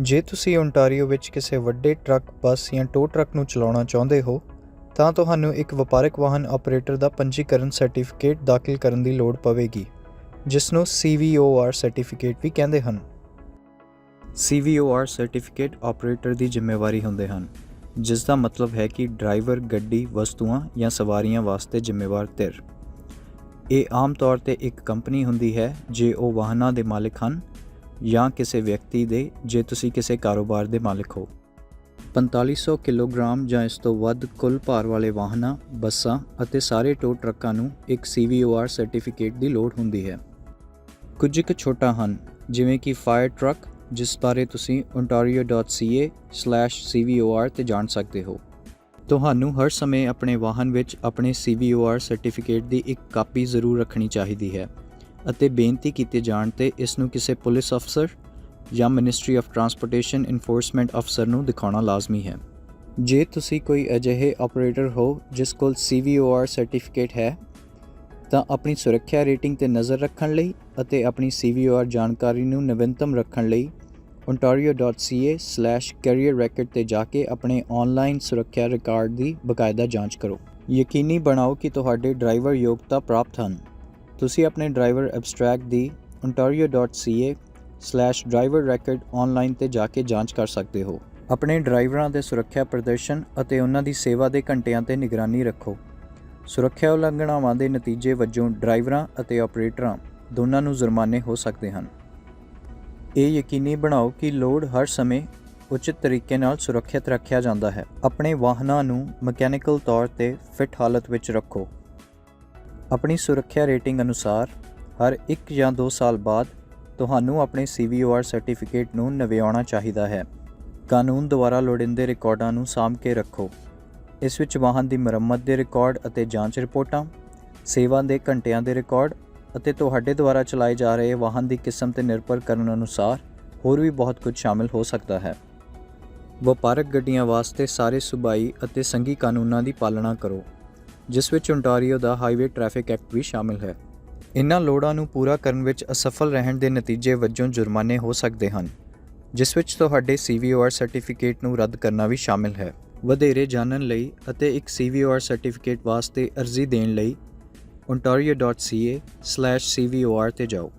ਜੇ ਤੁਸੀਂ ਓਨਟਾਰੀਓ ਵਿੱਚ ਕਿਸੇ ਵੱਡੇ ਟਰੱਕ, ਬੱਸ ਜਾਂ ਟੋ ਟਰੱਕ ਨੂੰ ਚਲਾਉਣਾ ਚਾਹੁੰਦੇ ਹੋ, ਤਾਂ ਤੁਹਾਨੂੰ ਇੱਕ ਵਪਾਰਕ ਵਾਹਨ ਆਪਰੇਟਰ ਦਾ ਪੰਜੀਕਰਨ ਸਰਟੀਫਿਕੇਟ ਦਾਖਲ ਕਰਨ ਦੀ ਲੋੜ ਪਵੇਗੀ, ਜਿਸ ਨੂੰ CVOR ਸਰਟੀਫਿਕੇਟ ਵੀ ਕਹਿੰਦੇ ਹਨ। CVOR ਸਰਟੀਫਿਕੇਟ ਆਪਰੇਟਰ ਦੀ ਜ਼ਿੰਮੇਵਾਰੀ ਹੁੰਦੇ ਹਨ, ਜਿਸ ਦਾ ਮਤਲਬ ਹੈ ਕਿ ਡਰਾਈਵਰ, ਗੱਡੀ, ਵਸਤੂਆਂ ਜਾਂ ਸਵਾਰੀਆਂ ਵਾਸਤੇ ਜ਼ਿੰਮੇਵਾਰ ਧਿਰ। ਇਹ ਆਮ ਤੌਰ ਤੇ ਇੱਕ ਕੰਪਨੀ ਹੁੰਦੀ ਹੈ, ਜੇ ਉਹ ਵਾਹਨਾਂ ਦੇ ਮਾਲਕ ਹਨ ਜਾਂ ਕਿਸੇ ਵਿਅਕਤੀ ਦੇ ਜੇ ਤੁਸੀਂ ਕਿਸੇ ਕਾਰੋਬਾਰ ਦੇ ਮਾਲਕ ਹੋ। 4500 ਕਿਲੋਗ੍ਰਾਮ ਜਾਂ ਇਸ ਤੋਂ ਵੱਧ ਕੁੱਲ ਭਾਰ ਵਾਲੇ ਵਾਹਨਾਂ, ਬੱਸਾਂ ਅਤੇ ਸਾਰੇ ਟੋ ਟਰੱਕਾਂ ਨੂੰ ਇੱਕ CVOR ਸਰਟੀਫਿਕੇਟ ਦੀ ਲੋੜ ਹੁੰਦੀ ਹੈ। ਕੁਝ ਕੁ ਛੋਟਾ ਹਨ, ਜਿਵੇਂ ਕਿ ਫਾਇਰ ਟਰੱਕ, ਜਿਸ ਬਾਰੇ ਤੁਸੀਂ ontario.ca/cvor ਤੇ ਜਾਣ ਸਕਦੇ ਹੋ। ਤੁਹਾਨੂੰ ਹਰ ਸਮੇਂ ਆਪਣੇ ਵਾਹਨ ਵਿੱਚ ਆਪਣੇ CVOR ਸਰਟੀਫਿਕੇਟ ਦੀ ਇੱਕ ਕਾਪੀ ਜ਼ਰੂਰ ਰੱਖਣੀ ਚਾਹੀਦੀ ਹੈ। ਅਤੇ ਬੇਨਤੀ ਕੀਤੇ ਜਾਣ ਤੇ ਇਸ ਨੂੰ ਕਿਸੇ ਪੁਲਿਸ ਅਫਸਰ ਜਾਂ ਮਿਨਿਸਟਰੀ ਆਫ ਟਰਾਂਸਪੋਰਟੇਸ਼ਨ ਇਨਫੋਰਸਮੈਂਟ ਅਫਸਰ ਨੂੰ ਦਿਖਾਉਣਾ ਲਾਜ਼ਮੀ ਹੈ। ਜੇ ਤੁਸੀਂ ਕੋਈ ਅਜਿਹੇ ਆਪਰੇਟਰ ਹੋ ਜਿਸ ਕੋਲ CVOR ਸਰਟੀਫਿਕੇਟ ਹੈ, ਤਾਂ ਆਪਣੀ ਸੁਰੱਖਿਆ ਰੇਟਿੰਗ ਤੇ ਨਜ਼ਰ ਰੱਖਣ ਲਈ ਅਤੇ ਆਪਣੀ CVOR ਜਾਣਕਾਰੀ ਨੂੰ ਨਵੀਨਤਮ ਰੱਖਣ ਲਈ ontario.ca/career record ਤੇ ਜਾ ਕੇ ਆਪਣੇ ਆਨਲਾਈਨ ਸੁਰੱਖਿਆ ਰਿਕਾਰਡ ਦੀ ਬਕਾਇਦਾ ਜਾਂਚ ਕਰੋ। ਯਕੀਨੀ ਬਣਾਓ ਕਿ ਤੁਹਾਡੇ ਡਰਾਈਵਰ ਯੋਗਤਾ ਪ੍ਰਾਪਤ ਹਨ। ਤੁਸੀਂ ਆਪਣੇ ਡਰਾਈਵਰ ਐਬਸਟ੍ਰੈਕਟ ਦੀ ontario.ca/driver record ਆਨਲਾਈਨ ਤੇ ਜਾ ਕੇ ਜਾਂਚ ਕਰ ਸਕਦੇ ਹੋ। ਆਪਣੇ ਡਰਾਈਵਰਾਂ ਦੇ ਸੁਰੱਖਿਆ ਪ੍ਰਦਰਸ਼ਨ ਅਤੇ ਉਹਨਾਂ ਦੀ ਸੇਵਾ ਦੇ ਘੰਟਿਆਂ ਤੇ ਨਿਗਰਾਨੀ ਰੱਖੋ। ਸੁਰੱਖਿਆ ਉਲੰਘਣਾਵਾਂ ਦੇ ਨਤੀਜੇ ਵਜੋਂ ਡਰਾਈਵਰਾਂ ਅਤੇ ਆਪਰੇਟਰਾਂ ਦੋਨਾਂ ਨੂੰ ਜੁਰਮਾਨੇ ਹੋ ਸਕਦੇ ਹਨ। ਇਹ ਯਕੀਨੀ ਬਣਾਓ ਕਿ ਲੋਡ ਹਰ ਸਮੇਂ ਉਚਿਤ ਤਰੀਕੇ ਨਾਲ ਸੁਰੱਖਿਅਤ ਰੱਖਿਆ ਜਾਂਦਾ ਹੈ। ਆਪਣੇ ਵਾਹਨਾਂ ਨੂੰ ਮਕੈਨੀਕਲ ਤੌਰ ਤੇ ਫਿੱਟ ਹਾਲਤ ਵਿੱਚ ਰੱਖੋ। ਆਪਣੀ ਸੁਰੱਖਿਆ ਰੇਟਿੰਗ ਅਨੁਸਾਰ ਹਰ 1 ਜਾਂ 2 ਸਾਲ ਬਾਅਦ ਤੁਹਾਨੂੰ ਆਪਣੇ CVOR ਸਰਟੀਫਿਕੇਟ ਨੂੰ ਨਵਿਆਉਣਾ ਚਾਹੀਦਾ ਹੈ। ਕਾਨੂੰਨ ਦੁਆਰਾ ਲੋੜੀਂਦੇ ਰਿਕਾਰਡਾਂ ਨੂੰ ਸਾਂਭ ਕੇ ਰੱਖੋ। ਇਸ ਵਿੱਚ ਵਾਹਨ ਦੀ ਮੁਰੰਮਤ ਦੇ ਰਿਕਾਰਡ ਅਤੇ ਜਾਂਚ ਰਿਪੋਰਟਾਂ, ਸੇਵਾ ਦੇ ਘੰਟਿਆਂ ਦੇ ਰਿਕਾਰਡ ਅਤੇ ਤੁਹਾਡੇ ਦੁਆਰਾ ਚਲਾਏ ਜਾ ਰਹੇ ਵਾਹਨ ਦੀ ਕਿਸਮ ਤੇ ਨਿਰਭਰ ਕਰਨ ਅਨੁਸਾਰ ਹੋਰ ਵੀ ਬਹੁਤ ਕੁਝ ਸ਼ਾਮਿਲ ਹੋ ਸਕਦਾ ਹੈ। ਵਪਾਰਕ ਗੱਡੀਆਂ ਵਾਸਤੇ ਸਾਰੇ ਸੂਬਾਈ ਅਤੇ ਸੰਘੀ ਕਾਨੂੰਨਾਂ ਦੀ ਪਾਲਣਾ ਕਰੋ। ਜਿਸ ਵਿੱਚ ਓਨਟਾਰੀਓ ਦਾ ਹਾਈਵੇ ਟ੍ਰੈਫਿਕ ਐਕਟ ਵੀ ਸ਼ਾਮਿਲ ਹੈ। ਇਨ੍ਹਾਂ ਲੋੜਾਂ ਨੂੰ ਪੂਰਾ ਕਰਨ ਵਿੱਚ ਅਸਫਲ ਰਹਿਣ ਦੇ ਨਤੀਜੇ ਵਜੋਂ ਜੁਰਮਾਨੇ ਹੋ ਸਕਦੇ ਹਨ, ਜਿਸ ਵਿੱਚ ਤੁਹਾਡੇ CVOR ਸਰਟੀਫਿਕੇਟ ਨੂੰ ਰੱਦ ਕਰਨਾ ਵੀ ਸ਼ਾਮਿਲ ਹੈ। ਵਧੇਰੇ ਜਾਣਨ ਲਈ ਅਤੇ ਇੱਕ CVOR ਸਰਟੀਫਿਕੇਟ ਵਾਸਤੇ ਅਰਜ਼ੀ ਦੇਣ ਲਈ ontario.ca/cvor ਤੇ ਜਾਓ।